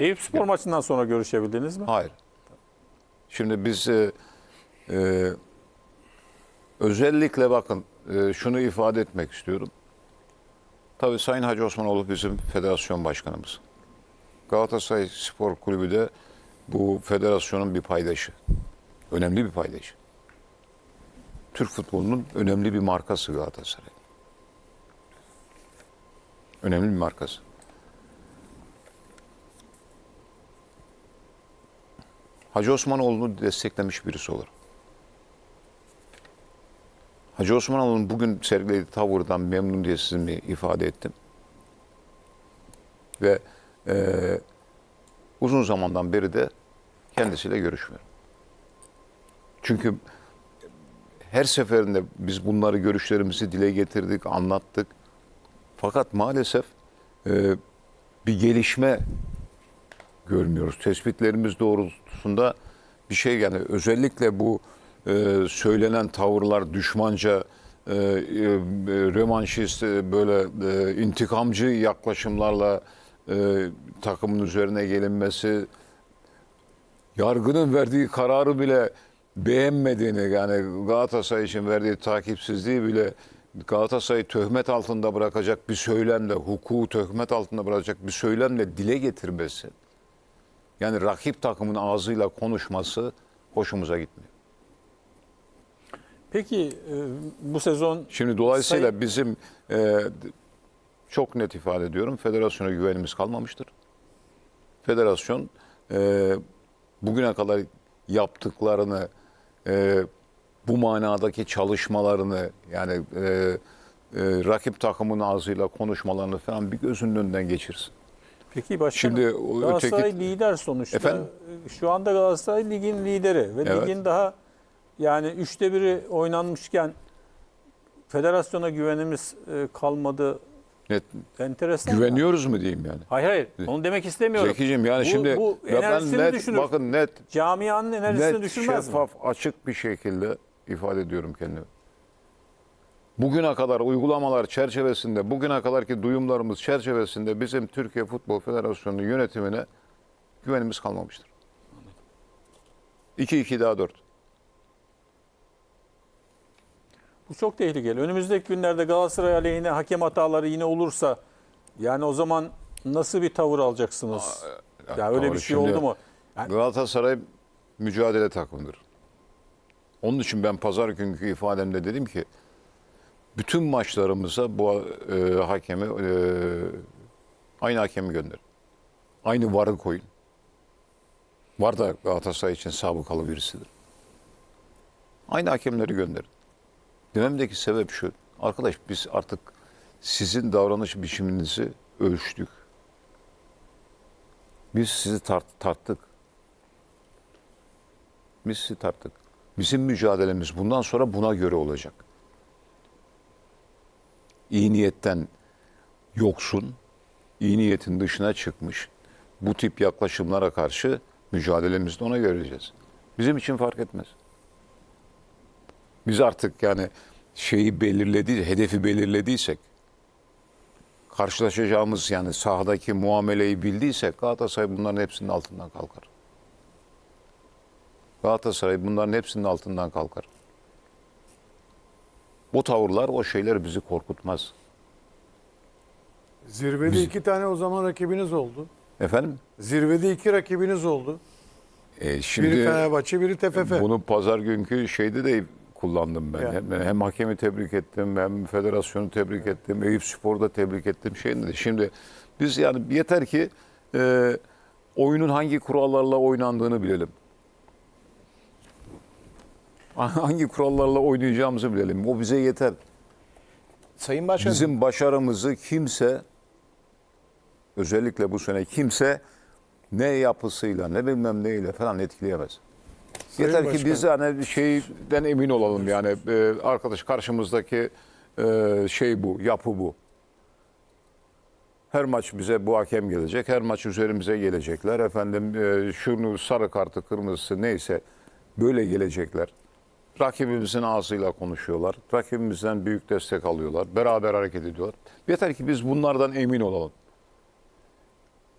Eyüp Spor maçından sonra görüşebildiniz mi? Hayır. Şimdi biz e, e, özellikle bakın e, şunu ifade etmek istiyorum. Tabii Sayın Hacı Osmanoğlu bizim federasyon başkanımız. Galatasaray Spor Kulübü de bu federasyonun bir paydaşı. Önemli bir paydaşı. Türk futbolunun önemli bir markası Galatasaray. Önemli bir markası. Hacı Osmanoğlu'nu desteklemiş birisi olur. Hacı Osmanoğlu'nun bugün sergilediği tavırdan memnuniyetsizliğimi ifade ettim. Ve eee, uzun zamandan beri de kendisiyle görüşmüyorum. Çünkü her seferinde biz bunları görüşlerimizi dile getirdik, anlattık. Fakat maalesef eee, bir gelişme görmüyoruz. Tespitlerimiz doğrultusunda bir şey yani özellikle bu e, söylenen tavırlar düşmanca, e, e, revanşist, e, böyle e, intikamcı yaklaşımlarla e, takımın üzerine gelinmesi, yargının verdiği kararı bile beğenmediğini yani Galatasaray için verdiği takipsizliği bile Galatasaray'ı töhmet altında bırakacak bir söylemle, hukuku töhmet altında bırakacak bir söylemle dile getirmesi. Yani rakip takımın ağzıyla konuşması hoşumuza gitmiyor. Peki e, bu sezon Şimdi dolayısıyla Sayın- bizim e, çok net ifade ediyorum federasyona güvenimiz kalmamıştır. Federasyon e, bugüne kadar yaptıklarını e, bu manadaki çalışmalarını yani e, e, rakip takımın ağzıyla konuşmalarını falan bir gözünün önünden geçirsin. Peki başkanım Şimdi o Galatasaray öteki- lider sonuçta. Efendim? Şu anda Galatasaray ligin lideri ve Evet. ligin daha yani üçte biri oynanmışken federasyona güvenimiz e, kalmadı. Net, Enteresan. güveniyoruz mu diyeyim yani? Hayır hayır onu demek istemiyorum. Zekicim yani Bu- şimdi bu ya ben enerjisini net düşünür. bakın net Camianın enerjisini net, düşünmez mi? şeffaf, açık bir şekilde ifade ediyorum kendimi. Bugüne kadar uygulamalar çerçevesinde, bugüne kadarki duyumlarımız çerçevesinde bizim Türkiye Futbol Federasyonu'nun yönetimine güvenimiz kalmamıştır. 2-2 daha 4. Bu çok tehlikeli. Önümüzdeki günlerde Galatasaray aleyhine hakem hataları yine olursa yani o zaman nasıl bir tavır alacaksınız? ya öyle tavır bir şey oldu mu? Yani Galatasaray mücadele takımıdır. Onun için ben pazar günkü ifademde dedim ki bütün maçlarımıza bu e, hakemi e, aynı hakemi gönderin. Aynı varı koyun. Var da Galatasaray için sabıkalı birisidir. Aynı hakemleri gönderin. Dememdeki sebep şu. Arkadaş biz artık sizin davranış biçiminizi ölçtük. Biz sizi tart- tarttık. Biz sizi tarttık. Bizim mücadelemiz bundan sonra buna göre olacak. İyi niyetten yoksun, iyi niyetin dışına çıkmış bu tip yaklaşımlara karşı mücadelemizde ona göreceğiz. Bizim için fark etmez. Biz artık yani şeyi belirledi, hedefi belirlediysek, karşılaşacağımız yani sahadaki muameleyi bildiysek Galatasaray bunların hepsinin altından kalkar. Galatasaray bunların hepsinin altından kalkar. Bu tavırlar, o şeyler bizi korkutmaz. Zirvede iki tane o zaman rakibiniz oldu. Efendim? Zirvede iki rakibiniz oldu. E, Biri şimdi Fenerbahçe, biri TFF. bunu pazar günkü şeyde de kullandım ben. Ya. Hem, hem hakemi tebrik ettim, hem federasyonu tebrik ettim, Eyüp Spor'da tebrik ettim. Şeyinde de. Şimdi biz yani yeter ki e, oyunun hangi kurallarla oynandığını bilelim. Hangi kurallarla oynayacağımızı bilelim. O bize yeter. Sayın Başkan, Bizim başarımızı kimse özellikle bu sene kimse ne yapısıyla ne bilmem neyle falan etkileyemez. Sayın Yeter ki Başkan. biz hani şeyden emin olalım yani e, arkadaş karşımızdaki e, şey bu, yapı bu. Her maç bize bu hakem gelecek, her maç üzerimize gelecekler. Efendim e, şunu sarı kartı, kırmızısı neyse böyle gelecekler. Rakibimizin ağzıyla konuşuyorlar. Rakibimizden büyük destek alıyorlar. Beraber hareket ediyorlar. Yeter ki biz bunlardan emin olalım.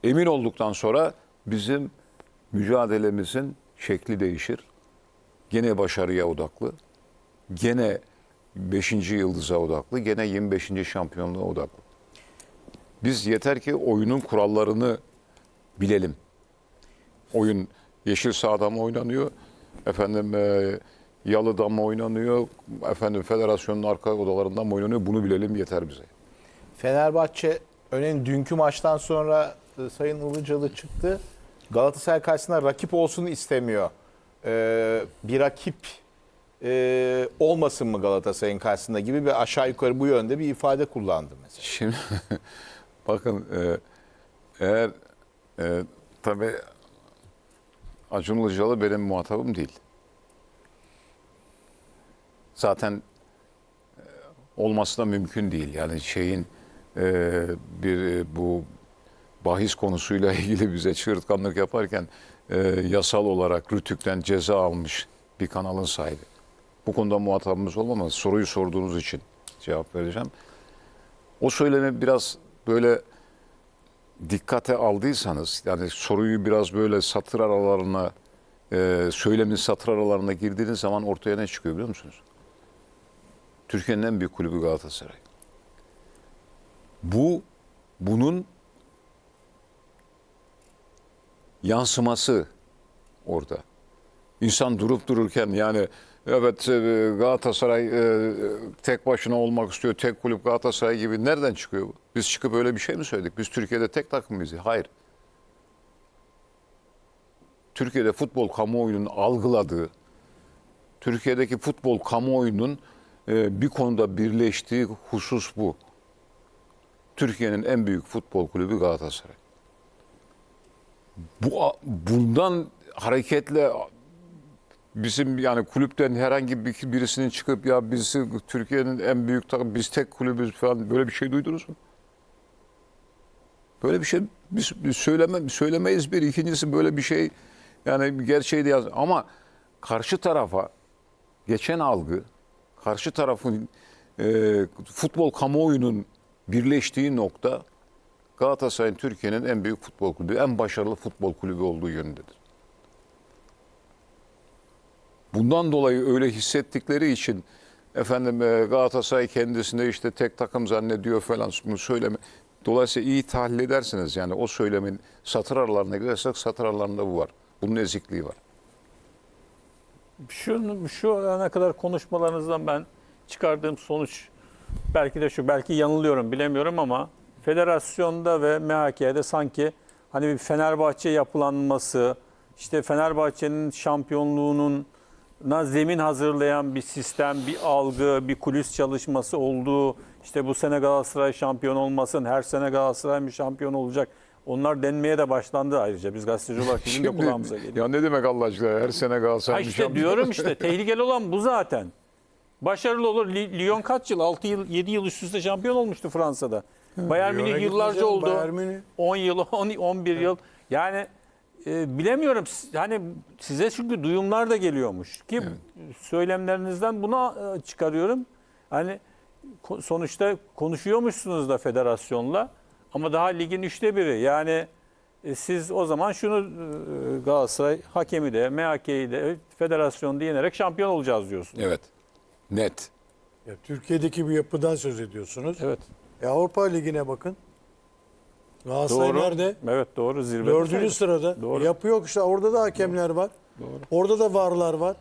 Emin olduktan sonra bizim mücadelemizin şekli değişir. Gene başarıya odaklı. Gene 5. yıldıza odaklı. Gene 25. şampiyonluğa odaklı. Biz yeter ki oyunun kurallarını bilelim. Oyun yeşil sahada mı oynanıyor? Efendim e, yalıda mı oynanıyor? Efendim federasyonun arka odalarında mı oynanıyor? Bunu bilelim yeter bize. Fenerbahçe örneğin dünkü maçtan sonra e, Sayın Ilıcalı çıktı. Galatasaray karşısında rakip olsun istemiyor. Ee, bir rakip e, olmasın mı Galatasaray'ın karşısında gibi bir aşağı yukarı bu yönde bir ifade kullandı mesela. Şimdi bakın e, eğer e, tabii Acun Ilıcalı benim muhatabım değil. Zaten e, olması da mümkün değil. Yani şeyin e, bir e, bu bahis konusuyla ilgili bize çığırtkanlık yaparken e, yasal olarak Rütük'ten ceza almış bir kanalın sahibi. Bu konuda muhatabımız olmamaz. Soruyu sorduğunuz için cevap vereceğim. O söylemi biraz böyle dikkate aldıysanız yani soruyu biraz böyle satır aralarına e, söylemin satır aralarına girdiğiniz zaman ortaya ne çıkıyor biliyor musunuz? Türkiye'nin en büyük kulübü Galatasaray. Bu bunun yansıması orada. İnsan durup dururken yani evet e, Galatasaray e, tek başına olmak istiyor, tek kulüp Galatasaray gibi nereden çıkıyor bu? Biz çıkıp öyle bir şey mi söyledik? Biz Türkiye'de tek takım mıyız? Hayır. Türkiye'de futbol kamuoyunun algıladığı, Türkiye'deki futbol kamuoyunun bir konuda birleştiği husus bu. Türkiye'nin en büyük futbol kulübü Galatasaray. Bu bundan hareketle bizim yani kulüpten herhangi bir birisinin çıkıp ya biz Türkiye'nin en büyük takım biz tek kulübüz falan böyle bir şey duydunuz mu? Böyle bir şey biz söyleme, söylemeyiz bir. ikincisi böyle bir şey yani gerçeği de yaz. Ama karşı tarafa geçen algı, karşı tarafın e, futbol kamuoyunun birleştiği nokta Galatasaray'ın Türkiye'nin en büyük futbol kulübü, en başarılı futbol kulübü olduğu yönündedir. Bundan dolayı öyle hissettikleri için efendim e, Galatasaray kendisinde işte tek takım zannediyor falan bunu söyleme. Dolayısıyla iyi tahlil edersiniz yani o söylemin satır aralarına girersek satır aralarında bu var. Bunun ezikliği var. Şu, şu ana kadar konuşmalarınızdan ben çıkardığım sonuç belki de şu, belki yanılıyorum bilemiyorum ama federasyonda ve MHK'de sanki hani bir Fenerbahçe yapılanması, işte Fenerbahçe'nin şampiyonluğunun na zemin hazırlayan bir sistem, bir algı, bir kulis çalışması olduğu, işte bu sene Galatasaray şampiyon olmasın, her sene Galatasaray bir şampiyon olacak. Onlar denmeye de başlandı ayrıca. Biz gazeteci olarak bizim de kulağımıza geliyor. ya ne demek Allah aşkına her sene Galatasaray işte şampiyon- diyorum işte tehlikeli olan bu zaten. Başarılı olur. Lyon kaç yıl? 6 yıl, 7 yıl üst üste şampiyon olmuştu Fransa'da. Bayern Lyon'a Münih yıllarca gitmeyeceğim, oldu. Bayern Münih. 10 yıl, 10, 11 yıl. Yani e, bilemiyorum. Hani size çünkü duyumlar da geliyormuş ki söylemlerinizden buna e, çıkarıyorum. Hani ko- sonuçta konuşuyormuşsunuz da federasyonla ama daha ligin üçte biri. Yani e, siz o zaman şunu e, Galatasaray hakemi de MHK'yi de federasyon diyenerek şampiyon olacağız diyorsunuz. Evet. Net. Ya, Türkiye'deki bir yapıdan söz ediyorsunuz. Evet. E, Avrupa Ligi'ne bakın. Galatasaray Doğru. nerede? Evet doğru zirvede. Dördüncü sayılır. sırada. Doğru. Yapı yok işte orada da hakemler var. Doğru. Orada da varlar var.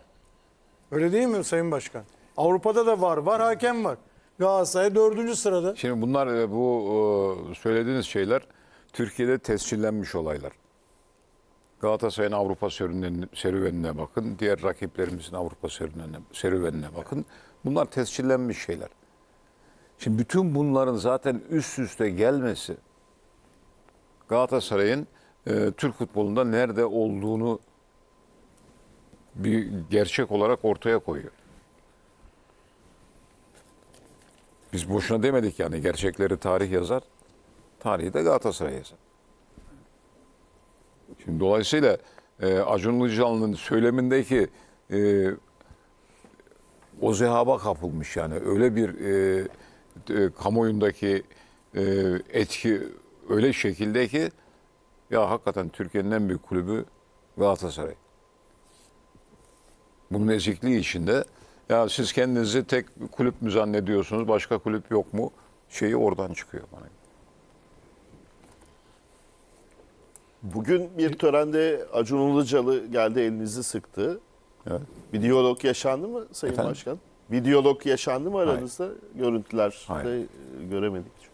Öyle değil mi Sayın Başkan? Avrupa'da da var var hakem var. Galatasaray dördüncü sırada. Şimdi bunlar e, bu e, söylediğiniz şeyler Türkiye'de tescillenmiş olaylar. Galatasaray'ın Avrupa serüvenine, bakın. Diğer rakiplerimizin Avrupa serüvenine, serüvenine bakın. Bunlar tescillenmiş şeyler. Şimdi bütün bunların zaten üst üste gelmesi Galatasaray'ın e, Türk futbolunda nerede olduğunu bir gerçek olarak ortaya koyuyor. Biz boşuna demedik yani gerçekleri tarih yazar. Tarihi de Galatasaray yazar. Şimdi dolayısıyla e, Acun Ilıcalı'nın söylemindeki e, o zehaba kapılmış yani öyle bir e, e, kamuoyundaki e, etki öyle şekilde ki Ya hakikaten Türkiye'nin en büyük kulübü Galatasaray. Bunun ezikliği içinde ya siz kendinizi tek kulüp mü zannediyorsunuz, başka kulüp yok mu? Şeyi oradan çıkıyor bana. Bugün bir törende Acun Ilıcalı geldi elinizi sıktı. Evet. Bir diyalog yaşandı mı Sayın Efendim? Başkan? Bir diyalog yaşandı mı aranızda? Görüntülerde Hayır. göremedik.